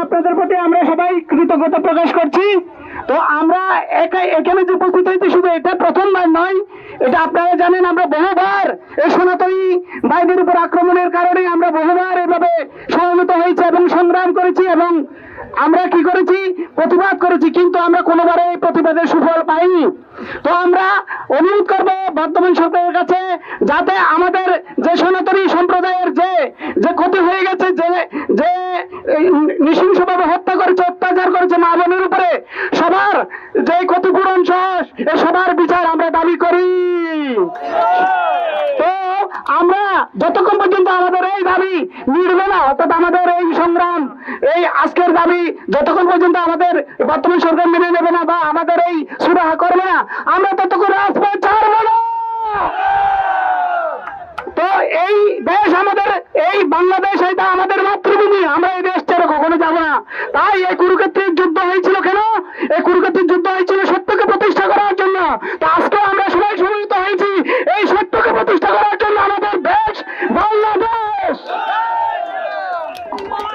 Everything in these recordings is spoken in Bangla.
আপনাদের প্রতি আমরা সবাই কৃতজ্ঞতা প্রকাশ করছি। তো আমরা একা- এখানে যে উপস্থিত হয়েছি, শুধু এটা প্রথমবার নয়, এটা আপনারা জানেন, আমরা বহুবার এই সনাতনী ভাইদের উপর আক্রমণের কারণে আমরা বহুবার এভাবে সমবেত হয়েছি এবং সংগ্রাম করেছি এবং আমরা কি করেছি? প্রতিবাদ করেছি, কিন্তু আমরা কোনোবারে এই প্রতিবাদের সুফল পাইনি। তো আমরা অনুরোধ করব বর্তমান সরকারের কাছে যাতে আমাদের যে সনাতনী সম্প্রদায়ের যে যে ক্ষতি হয়ে গেছে, যে যে নৃশংসভাবে হত্যা করেছে, অত্যাচার করেছে মা বোনের উপরে, সবার যে ক্ষতিপূরণ সহ সবার বিচার আমরা দাবি করি। আমরা যতক্ষণ পর্যন্ত আমাদের এই দাবি মিটবে না, অর্থাৎ আমাদের এই সংগ্রাম, এই আজকের দাবি যতক্ষণ পর্যন্ত আমাদের বর্তমান সরকার মেনে নেবে না বা আমাদের এই সুরাহা করবে না, আমরা ততক্ষণ রাজপথ ছাড়ব না। তো এই দেশ আমাদের, এই বাংলাদেশ এটা আমাদের মাতৃভূমি, আমরা এই দেশ ছেড়ে কখনো যাব না। তাই এই কুরুক্ষেত্রের যুদ্ধ হয়েছিল কেন? এই কুরুক্ষেত্রের যুদ্ধ হয়েছিল সত্যকে প্রতিষ্ঠা করার জন্য। তা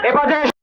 এ পর্যায়ে